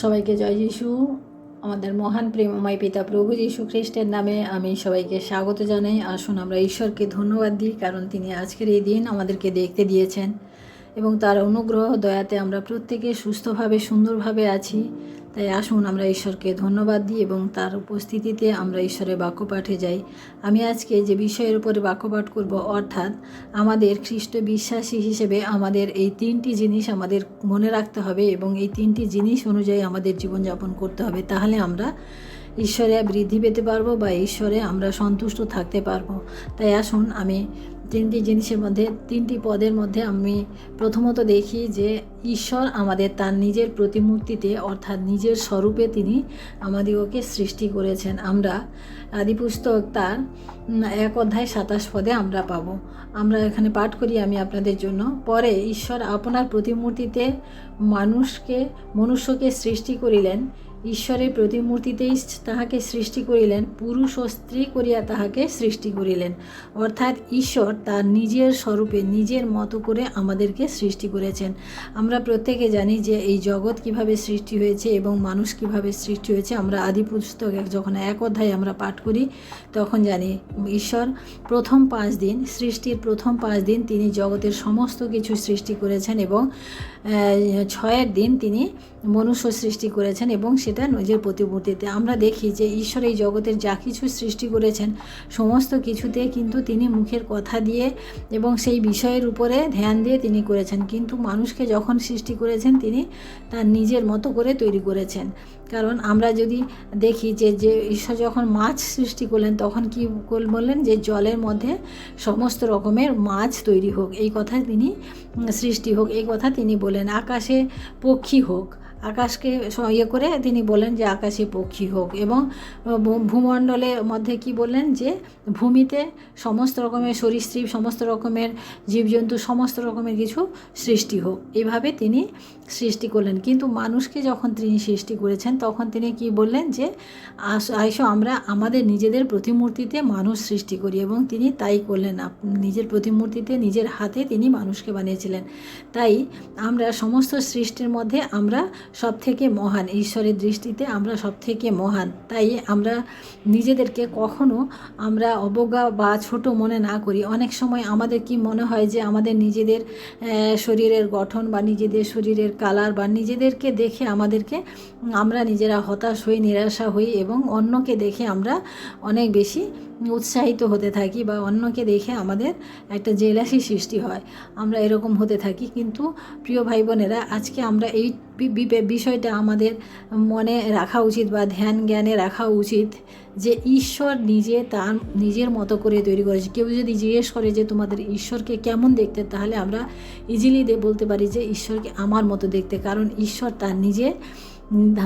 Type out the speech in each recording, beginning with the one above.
সবাইকে জয় যিশু। আমাদের মহান প্রেমময় পিতা প্রভু যীশু খ্রিস্টের নামে আমি সবাইকে স্বাগত জানাই। আসুন আমরা ঈশ্বরকে ধন্যবাদ দিই, কারণ তিনি আজকের এই দিন আমাদেরকে দেখতে দিয়েছেন এবং তার অনুগ্রহ, দয়াতে আমরা প্রত্যেকে সুস্থভাবে, সুন্দরভাবে আছি। তাই আসুন আমরা ঈশ্বরকে ধন্যবাদ দিই এবং তার উপস্থিতিতে আমরা ঈশ্বরের বাক্যপাঠে যাই। আমি আজকে যে বিষয়ের উপরে বাক্যপাঠ করব, অর্থাৎ আমাদের খ্রিস্ট বিশ্বাসী হিসেবে আমাদের এই তিনটি জিনিস আমাদের মনে রাখতে হবে এবং এই তিনটি জিনিস অনুযায়ী আমাদের জীবনযাপন করতে হবে। তাহলে আমরা ঈশ্বরে বৃদ্ধি পেতে পারব বা ঈশ্বরে আমরা সন্তুষ্ট থাকতে পারব। তাই আসুন আমি তিনটি জিনিসের মধ্যে, তিনটি পদের মধ্যে আমি প্রথমত দেখি যে ঈশ্বর আমাদের তার নিজের প্রতিমূর্তিতে অর্থাৎ নিজের স্বরূপে তিনি আমাদিগকে সৃষ্টি করেছেন। আমরা আদিপুস্তক তার এক অধ্যায় সাতাশ পদে আমরা পাব। আমরা এখানে পাঠ করি আমি আপনাদের জন্য। পরে ঈশ্বর আপনার প্রতিমূর্তিতে মানুষকে, মনুষ্যকে সৃষ্টি করিলেন। ঈশ্বরের প্রতিমূর্তিতেই তাহাকে সৃষ্টি করিলেন, পুরুষ ও স্ত্রী করিয়া তাহাকে সৃষ্টি করিলেন। অর্থাৎ ঈশ্বর তার নিজের স্বরূপে নিজের মতো করে আমাদেরকে সৃষ্টি করেছেন। আমরা প্রত্যেকে জানি যে এই জগৎ কীভাবে সৃষ্টি হয়েছে এবং মানুষ কীভাবে সৃষ্টি হয়েছে, আমরা আদি পুস্তক যখন এক অধ্যায় আমরা পাঠ করি, তখন জানি ঈশ্বর প্রথম পাঁচ দিন, সৃষ্টির প্রথম পাঁচ দিন তিনি জগতের সমস্ত কিছু সৃষ্টি করেছেন এবং ছয়ের দিন তিনি মনুষ্য সৃষ্টি করেছেন এবং সেটা নিজের প্রতিমূর্তিতে আমরা দেখি যে ঈশ্বর এই জগতের যা কিছু সৃষ্টি করেছেন, সমস্ত কিছুতে কিন্তু তিনি মুখের কথা দিয়ে এবং সেই বিষয়ের উপরে ধ্যান দিয়ে তিনি করেছেন। কিন্তু মানুষকে যখন সৃষ্টি করেছেন, তিনি তার নিজের মতো করে তৈরি করেছেন। কারণ আমরা যদি দেখি যে যে ঈশ্বর যখন মাছ সৃষ্টি করলেন, তখন কি বললেন যে, জলের মধ্যে সমস্ত রকমের মাছ তৈরি হোক। এই কথা তিনি সৃষ্টি হোক, এই কথা তিনি বলেন। আকাশে পক্ষী হোক আকাশকে ইয়ে করে তিনি বলেন যে আকাশে পক্ষী হোক এবং ভূমণ্ডলের মধ্যে কি বললেন যে ভূমিতে সমস্ত রকমের সরীসৃপ, সমস্ত রকমের জীবজন্তু, সমস্ত রকমের কিছু সৃষ্টি হোক। এইভাবে তিনি সৃষ্টি করলেন। কিন্তু মানুষকে যখন তিনি সৃষ্টি করেছেন, তখন তিনি কি বললেন যে আইসো, আমরা আমাদের নিজেদের প্রতিমূর্তিতে মানুষ সৃষ্টি করি। এবং তিনি তাই করলেন। নিজের প্রতিমূর্তিতে, নিজের হাতে তিনি মানুষকে বানিয়েছিলেন। তাই আমরা সমস্ত সৃষ্টির মধ্যে আমরা সব থেকে মহান। ঈশ্বরের দৃষ্টিতে আমরা সব থেকে মহান। তাই আমরা নিজেদেরকে কখনো আমরা অবজ্ঞা বা ছোট মনে না করি। অনেক সময় আমাদের কি মনে হয় যে আমাদের নিজেদের শরীরের গঠন বা নিজেদের শরীরের কালার বা নিজেদেরকে দেখে আমাদেরকে আমরা নিজেরা হতাশ হই, নিরাশা হই এবং অন্যকে দেখে আমরা অনেক বেশি উৎসাহিত হতে থাকি বা অন্যকে দেখে আমাদের একটা জেলাসি সৃষ্টি হয়। আমরা এরকম হতে থাকি। কিন্তু প্রিয় ভাই বোনেরা আজকে আমরা এই বিষয়টা আমাদের মনে রাখা উচিত বা ধ্যান জ্ঞানে রাখা উচিত যে ঈশ্বর নিজে তার নিজের মতো করে তৈরি করেছে। কেউ যদি জিজ্ঞেস করে যে তোমাদের ঈশ্বরকে কেমন দেখতে, তাহলে আমরা ইজিলি বলতে পারি যে ঈশ্বরকে আমার মতো দেখতে। কারণ ঈশ্বর তার নিজে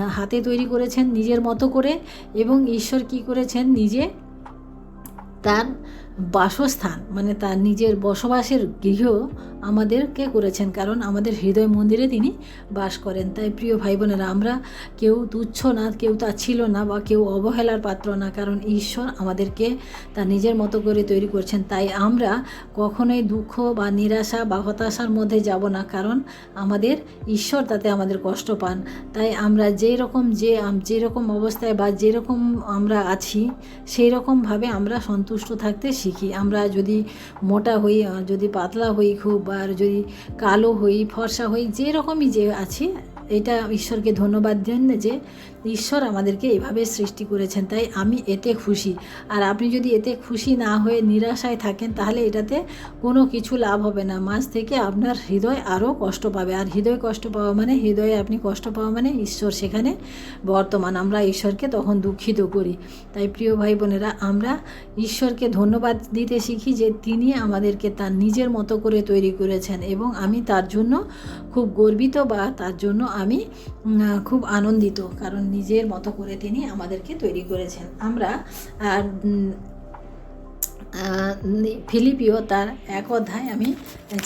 হাতে তৈরি করেছেন নিজের মতো করে এবং ঈশ্বর কি করেছেন? নিজে তার বাসস্থান মানে তার নিজের বসবাসের গৃহ আমাদেরকে করেছেন। কারণ আমাদের হৃদয় মন্দিরে তিনি বাস করেন। তাই প্রিয় ভাই বোনেরা আমরা কেউ তুচ্ছ না, কেউ তা ছিল না বা কেউ অবহেলার পাত্র না, কারণ ঈশ্বর আমাদেরকে তার নিজের মতো করে তৈরি করছেন। তাই আমরা কখনোই দুঃখ বা নিরাশা বা হতাশার মধ্যে যাব না, কারণ আমাদের ঈশ্বর তাতে আমাদের কষ্ট পান। তাই আমরা যেই রকম যে, যেরকম অবস্থায় বা যেরকম আমরা আছি সেই রকমভাবে আমরা সন্তুষ্ট থাকতে শিখি আমরা যদি মোটা হই যদি পাতলা হই খুব আর যদি কালো হই, ফর্সা হই, যেরকমই যে আছে, এটা ঈশ্বরকে ধন্যবাদ দেন যে ঈশ্বর আমাদেরকে এভাবে সৃষ্টি করেছেন, তাই আমি এতে খুশি। আর আপনি যদি এতে খুশি না হয়ে নিরাশায় থাকেন, তাহলে এটাতে কোনো কিছু লাভ হবে না। মাঝ থেকে আপনার হৃদয় আরও কষ্ট পাবে। আর হৃদয় কষ্ট পাওয়া মানে হৃদয়ে আপনি কষ্ট পাওয়া মানে ঈশ্বর সেখানে বর্তমান। আমরা ঈশ্বরকে তখন দুঃখিত করি। তাই প্রিয় ভাই বোনেরা আমরা ঈশ্বরকে ধন্যবাদ দিতে শিখি যে তিনি আমাদেরকে তার নিজের মতো করে তৈরি করেছেন এবং আমি তার জন্য খুব গর্বিত বা তার জন্য আমি খুব আনন্দিত, কারণ নিজের মতো করে তিনি আমাদেরকে তৈরি করেছেন। আমরা ফিলিপিও তার এক অধ্যায়, আমি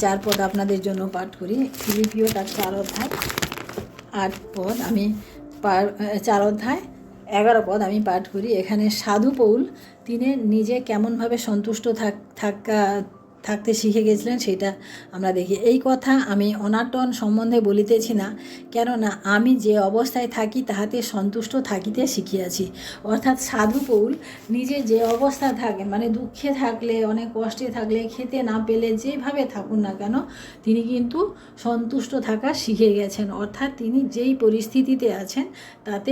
চার পদ আপনাদের জন্য পাঠ করি। ফিলিপিও তার চার অধ্যায়, আট পদ, আমি চার অধ্যায়, এগারো পদ আমি পাঠ করি। এখানে সাধু পৌল, তিনি নিজে কেমনভাবে সন্তুষ্ট থাক, থাকা থাকতে শিখে গেছিলেন, সেটা আমরা দেখি। এই কথা আমি অনাটন সম্বন্ধে বলিতেছি না, কেননা আমি যে অবস্থায় থাকি তাহাতে সন্তুষ্ট থাকিতে শিখিয়াছি। অর্থাৎ সাধু পৌল নিজে যে অবস্থা থাকেন মানে দুঃখে থাকলে, অনেক কষ্টে থাকলে, খেতে না পেলে, যেভাবে থাকুন না কেন, তিনি কিন্তু সন্তুষ্ট থাকা শিখে গেছেন। অর্থাৎ তিনি যেই পরিস্থিতিতে আছেন, তাতে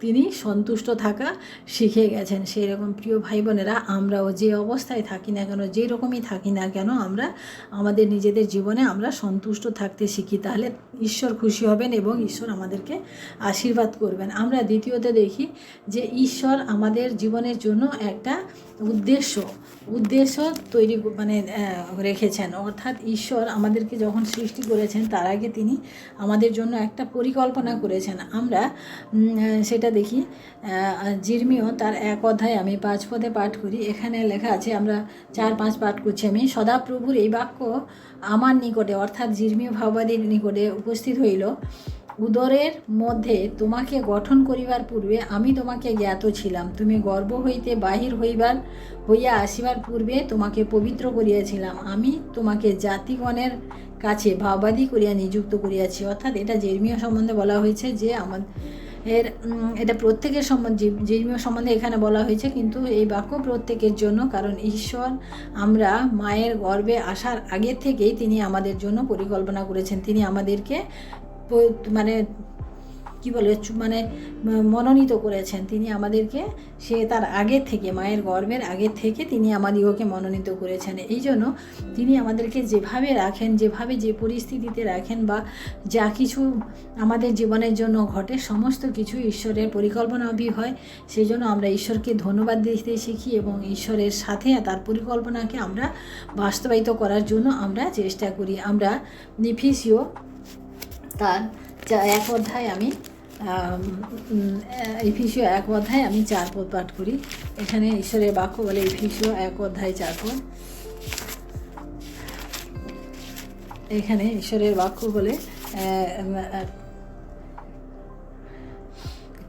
তিনি সন্তুষ্ট থাকা শিখে গেছেন। সেই রকম প্রিয় ভাই বোনেরা আমরাও যে অবস্থায় থাকি না কেন যে রকমই থাকি না কেন আমরা আমাদের নিজেদের জীবনে আমরা সন্তুষ্ট থাকতে শিখি। তাহলে ঈশ্বর খুশি হবেন এবং ঈশ্বর আমাদেরকে আশীর্বাদ করবেন। আমরা দ্বিতীয়তে দেখি যে ঈশ্বর আমাদের জীবনের জন্য একটা উদ্দেশ্য উদ্দেশ্য তৈরি মানে রেখেছেন। অর্থাৎ ঈশ্বর আমাদেরকে যখন সৃষ্টি করেছেন তার আগে তিনি আমাদের জন্য একটা পরিকল্পনা করেছেন। আমরা উম, সেটা দেখি জির্মিও তার এক অধ্যায় আমি পাঁচ পদে পাঠ করি। এখানে লেখা আছে, আমরা চার পাঁচ পাঠ করছি আমি। সদাপ্রভুর এই বাক্য আমার নিকটে, অর্থাৎ জির্মীয় ভাববাদীর নিকটে উপস্থিত হইল। উদরের মধ্যে তোমাকে গঠন করিবার পূর্বে আমি তোমাকে জ্ঞাত ছিলাম। তুমি গর্ব হইতে বাহির হইবার, হইয়া আসিবার পূর্বে তোমাকে পবিত্র করিয়াছিলাম। আমি তোমাকে জাতিগণের কাছে ভাববাদী করিয়া নিযুক্ত করিয়াছি। অর্থাৎ এটা জেরমিয়া সম্বন্ধে বলা হয়েছে যে আমার এর এটা প্রত্যেকের সম্বন্ধে জীব সম্বন্ধে এখানে বলা হয়েছে, কিন্তু এই বাক্য প্রত্যেকের জন্য, কারণ ঈশ্বর আমরা মায়ের গর্বে আসার আগে থেকেই তিনি আমাদের জন্য পরিকল্পনা করেছেন। তিনি আমাদেরকে মানে কি বলে মানে মনোনীত করেছেন। তিনি আমাদেরকে, সে তার আগে থেকে, মায়ের গর্ভের আগে থেকে তিনি আমাদিগকে মনোনীত করেছেন। এই জন্য তিনি আমাদেরকে যেভাবে রাখেন, যেভাবে যে পরিস্থিতিতে রাখেন বা যা কিছু আমাদের জীবনের জন্য ঘটে, সমস্ত কিছু ঈশ্বরের পরিকল্পনা পরিকল্পনাবি হয় সেই জন্য আমরা ঈশ্বরকে ধন্যবাদ দিতে শিখি এবং ঈশ্বরের সাথে তার পরিকল্পনাকে আমরা বাস্তবায়িত করার জন্য আমরা চেষ্টা করি। আমরা নিফিসিও তার এক অধ্যায় আমি ইফিসিও এক অধ্যায় আমি চার পদ পাঠ করি। এখানে ঈশ্বরের বাক্য বলে ইফিসিও এক অধ্যায় চার পদ। এখানে ঈশ্বরের বাক্য বলে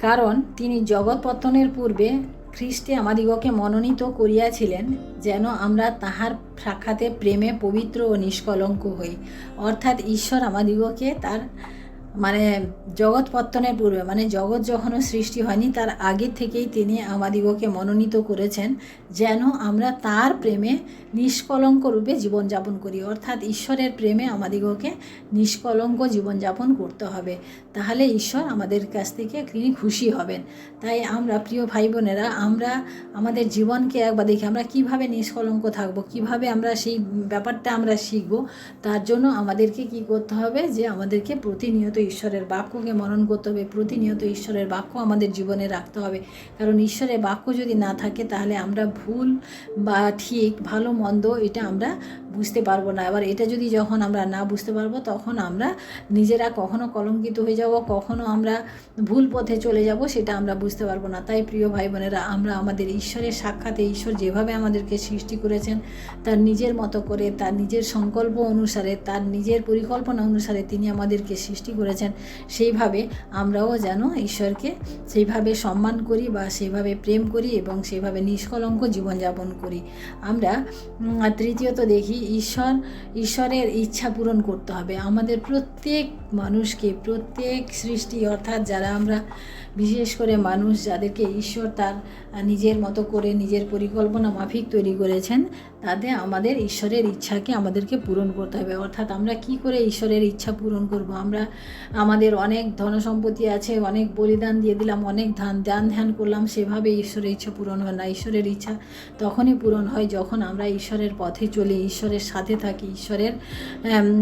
কারণ তিনি জগৎ পতনের পূর্বে খ্রিস্টে আমাদিগকে মনোনীত করিয়াছিলেন, যেন আমরা তাহার সাক্ষাতে প্রেমে পবিত্র ও নিষ্কলঙ্ক হই। অর্থাৎ ঈশ্বর আমাদিগকে তার মানে জগৎ পত্তনের পূর্বে মানে জগৎ যখনও সৃষ্টি হয়নি, তার আগে থেকেই তিনি আমাদিগকে মনোনীত করেছেন যেন আমরা তার প্রেমে নিষ্কলঙ্ক রূপে জীবনযাপন করি। অর্থাৎ ঈশ্বরের প্রেমে আমাদিগকে নিষ্কলঙ্ক জীবনযাপন করতে হবে। তাহলে ঈশ্বর আমাদের কাছ থেকে তিনি খুশি হবেন। তাই আমরা প্রিয় ভাই বোনেরা আমরা আমাদের জীবনকে একবার দেখি, আমরা কীভাবে নিষ্কলঙ্ক থাকব, কীভাবে আমরা সেই ব্যাপারটা আমরা শিখব, তার জন্য আমাদেরকে কি করতে হবে যে আমাদেরকে প্রতিনিয়ত ঈশ্বরের বাক্যকে মনন করতে হবে, প্রতিনিয়ত ঈশ্বরের বাক্য আমাদের জীবনে রাখতে হবে। কারণ ঈশ্বরের বাক্য যদি না থাকে, তাহলে আমরা ভুল বা ঠিক, ভালো, মন্দ এটা আমরা বুঝতে পারব না। এবার এটা যদি যখন আমরা না বুঝতে পারব, তখন আমরা নিজেরা কখনো কলঙ্কিত হয়ে যাব, কখনো আমরা ভুল পথে চলে যাব, সেটা আমরা বুঝতে পারব না। তাই প্রিয় ভাই বোনেরা আমরা আমাদের ঈশ্বরের সাক্ষাতে ঈশ্বর যেভাবে আমাদেরকে সৃষ্টি করেছেন, তার নিজের মতো করে, তার নিজের সংকল্প অনুসারে, তার নিজের পরিকল্পনা অনুসারে তিনি আমাদেরকে সৃষ্টি করেছেন, সেইভাবে আমরাও যেন ঈশ্বরকে সেইভাবে সম্মান করি বা সেইভাবে প্রেম করি এবং সেইভাবে নিষ্কলঙ্ক জীবনযাপন করি। আমরা তৃতীয়ত দেখি ঈশ্বর, ঈশ্বরের ইচ্ছা পূরণ করতে হবে। আমাদের প্রত্যেক মানুষকে, প্রত্যেক সৃষ্টি, অর্থাৎ যারা আমরা, বিশেষ করে মানুষ যাদেরকে ঈশ্বর তার নিজের মতো করে নিজের পরিকল্পনা মাফিক তৈরি করেছেন তাতে আমাদের ঈশ্বরের ইচ্ছাকে আমাদেরকে পূরণ করতে হবে। অর্থাৎ আমরা কি করে ঈশ্বরের ইচ্ছা পূরণ করব? আমরা আমাদের অনেক ধনসম্পত্তি আছে, অনেক বলিদান দিয়ে দিলাম, অনেক ধান, দান ধ্যান করলাম, সেভাবে ঈশ্বরের ইচ্ছা পূরণ হয় না। ঈশ্বরের ইচ্ছা তখনই পূরণ হয় যখন আমরা ঈশ্বরের পথে চলি, ঈশ্বরের সাথে থাকি, ঈশ্বরের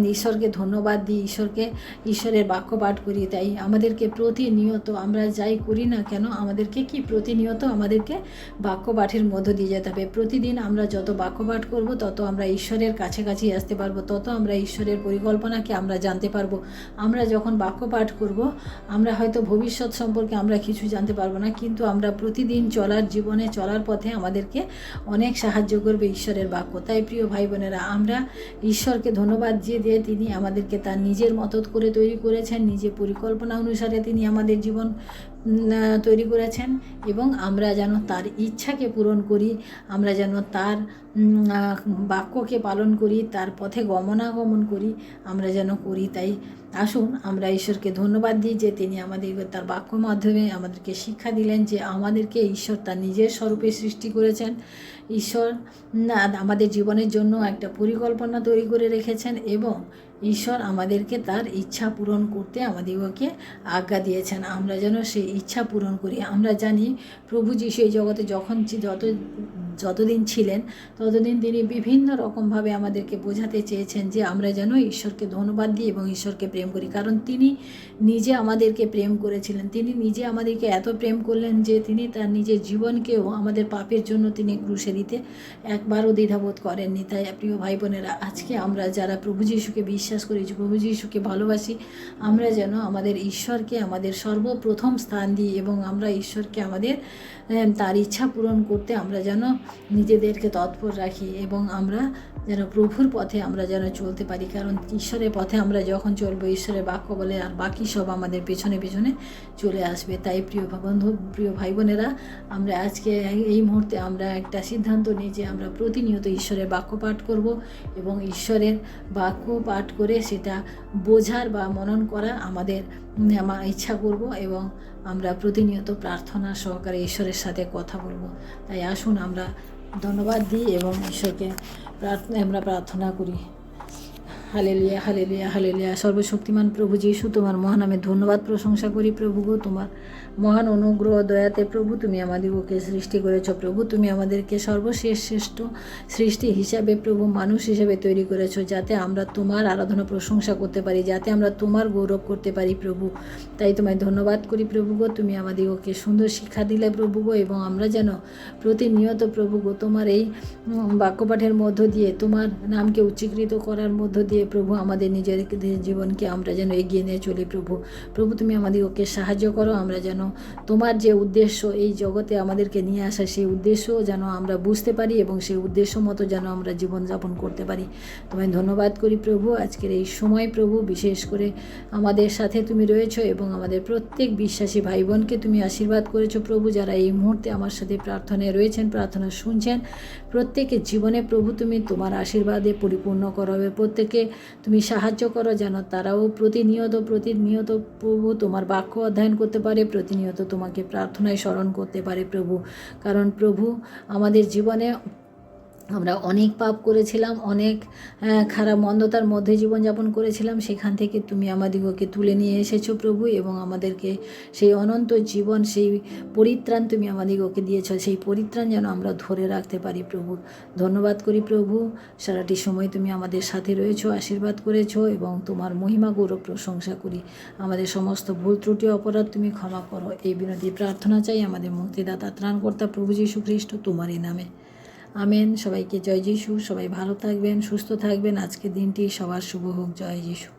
ঈশ্বরকে ধন্যবাদ দিই, ঈশ্বরকে, ঈশ্বরের বাক্য পাঠ করি। তাই আমাদেরকে প্রতিনিয়ত, আমরা যাই করি না কেন, আমাদেরকে কি প্রতিনিয়ত আমাদেরকে বাক্য পাঠের মধ্য দিয়ে যেতে হবে। প্রতিদিন আমরা যত বাক্য পাঠ করব, তত আমরা ঈশ্বরের কাছাকাছি আসতে পারব, তত আমরা ঈশ্বরের পরিকল্পনাকে আমরা জানতে পারব। আমরা যখন বাক্য পাঠ করব, আমরা হয়তো ভবিষ্যৎ সম্পর্কে আমরা কিছু জানতে পারব না, কিন্তু আমরা প্রতিদিন চলার জীবনে, চলার পথে আমাদেরকে অনেক সাহায্য করবে ঈশ্বরের বাক্য। তাই প্রিয় ভাই বোনেরা আমরা ঈশ্বরকে ধন্যবাদ দিয়ে দিয়ে তিনি আমাদেরকে তার নিজের মতত করে তৈরি করেছেন, নিজের পরিকল্পনা অনুসারে তিনি আমাদের জীবন তৈরি করেছেন এবং আমরা যেন তার ইচ্ছাকে পূরণ করি, আমরা যেন তার বাক্যকে পালন করি, তার পথে গমনাগমন করি, আমরা যেন করি তাই। আসুন, আমরা ঈশ্বরকে ধন্যবাদ দিই যে তিনি আমাদের তার বাক্য মাধ্যমে আমাদেরকে শিক্ষা দিলেন যে আমাদেরকে ঈশ্বর তার নিজের স্বরূপে সৃষ্টি করেছেন। ঈশ্বর আমাদের জীবনের জন্য একটা পরিকল্পনা তৈরি করে রেখেছেন এবং ঈশ্বর আমাদেরকে তার ইচ্ছা পূরণ করতে আমাদেরকে আজ্ঞা দিয়েছেন। আমরা যেন সেই ইচ্ছা পূরণ করি। আমরা জানি প্রভু যিশু এই জগতে যখন যত যতদিন ছিলেন, ততদিন তিনি বিভিন্ন রকমভাবে আমাদেরকে বোঝাতে চেয়েছেন যে আমরা যেন ঈশ্বরকে ধন্যবাদ দিই এবং ঈশ্বরকে প্রেম করি। কারণ তিনি নিজে আমাদেরকে প্রেম করেছিলেন। তিনি নিজে আমাদেরকে এত প্রেম করলেন যে তিনি তার নিজের জীবনকেও আমাদের পাপের জন্য তিনি ক্রুশে দিতে একবারও দ্বিধাবোধ করেননি। তাই প্রিয় ভাই বোনেরা আজকে আমরা যারা প্রভু যিশুকে বিশ্বাস করি, প্রভু যিশুকে ভালোবাসি, আমরা যেন আমাদের ঈশ্বরকে, আমাদের সর্বপ্রথম স্থান দিই এবং আমরা ঈশ্বরকে আমাদের তার ইচ্ছা পূরণ করতে আমরা যেন নিজেদেরকে তৎপর রাখি এবং আমরা যেন প্রভুর পথে আমরা যেন চলতে পারি। কারণ ঈশ্বরের পথে আমরা যখন চলবো, ঈশ্বরের বাক্য বলে আর বাকি সব আমাদের পেছনে পেছনে চলে আসবে। তাই প্রিয় বন্ধু, প্রিয় ভাই বোনেরা আমরা আজকে এই মুহূর্তে আমরা একটা সিদ্ধান্ত নিই যে আমরা প্রতিনিয়ত ঈশ্বরের বাক্য পাঠ করব এবং ঈশ্বরের বাক্য পাঠ করে সেটা বোঝার বা মনন করা আমাদের আমার ইচ্ছা করব এবং আমরা প্রতিনিয়ত প্রার্থনা সহকারে ঈশ্বরের সাথে কথা বলব। তাই আসুন আমরা ধন্যবাদ দিই এবং ঈশ্বরকে প্রার্থনা আমরা প্রার্থনা করি। Hallelujah hallelujah hallelujah. সর্বশক্তিমান প্রভু যিশু, তোমার মহানামে ধন্যবাদ প্রশংসা করি প্রভু গো, তোমার মহান অনুগ্রহ, দয়াতে প্রভু তুমি আমাদিগকে সৃষ্টি করেছ। প্রভু তুমি আমাদেরকে সর্বশেষ শ্রেষ্ঠ সৃষ্টি হিসাবে, প্রভু মানুষ হিসাবে তৈরি করেছ, যাতে আমরা তোমার আরাধনা প্রশংসা করতে পারি, যাতে আমরা তোমার গৌরব করতে পারি প্রভু। তাই তোমায় ধন্যবাদ করি প্রভু গো, তুমি আমাদিগকে সুন্দর শিক্ষা দিলে প্রভু গো, এবং আমরা যেন প্রতিনিয়ত প্রভু গো, তোমার এই বাক্যপাঠের মধ্য দিয়ে, তোমার নামকে উচ্চীকৃত করার মধ্য দিয়ে প্রভু আমাদের নিজের জীবনকে আমরা যেন এগিয়ে নিয়ে চলি প্রভু। প্রভু তুমি আমাদেরকে সাহায্য করো, আমরা যেন তোমার যে উদ্দেশ্য এই জগতে আমাদেরকে নিয়ে আসা, সেই উদ্দেশ্য যেন আমরা বুঝতে পারি এবং সেই উদ্দেশ্য মতো যেন আমরা জীবনযাপন করতে পারি। তোমায় ধন্যবাদ করি প্রভু। আজকের এই সময় প্রভু, বিশেষ করে আমাদের সাথে তুমি রয়েছো এবং আমাদের প্রত্যেক বিশ্বাসী ভাই বোনকে তুমি আশীর্বাদ করেছ প্রভু, যারা এই মুহূর্তে আমার সাথে প্রার্থনায় রয়েছেন, প্রার্থনা শুনছেন। প্রত্যেকের জীবনে প্রভু, তুমি তোমার আশীর্বাদে পরিপূর্ণ করবে প্রত্যেকে তুমি সাহায্য করো যেন তারাও প্রতিনিয়ত প্রতিনিয়ত প্রভু তোমার বাক্য অধ্যয়ন করতে পারে প্রতিনিয়ত তোমাকে প্রার্থনায় স্মরণ করতে পারে প্রভু। কারণ প্রভু আমাদের জীবনে আমরা অনেক পাপ করেছিলাম, অনেক খারাপ মন্দতার মধ্যে জীবনযাপন করেছিলাম। সেখান থেকে তুমি আমাদিগকে তুলে নিয়ে এসেছ প্রভু এবং আমাদেরকে সেই অনন্ত জীবন, সেই পরিত্রাণ তুমি আমাদিগকে দিয়েছ। সেই পরিত্রাণ যেন আমরা ধরে রাখতে পারি প্রভু। ধন্যবাদ করি প্রভু। সারাটি সময় তুমি আমাদের সাথে রয়েছো, আশীর্বাদ করেছ এবং তোমার মহিমা গৌরব প্রশংসা করি। আমাদের সমস্ত ভুল ত্রুটি, অপরাধ তুমি ক্ষমা করো। এই বিনতি প্রার্থনা চাই আমাদের মুক্তিদাতা, ত্রাণকর্তা প্রভু যীশু খ্রিস্ট, তোমারই নামে। আমেন, সবাইকে জয় যিশু, সবাই ভালো থাকবেন, সুস্থ থাকবেন। আজকের দিনটি সবার শুভ হোক, জয় যিশু।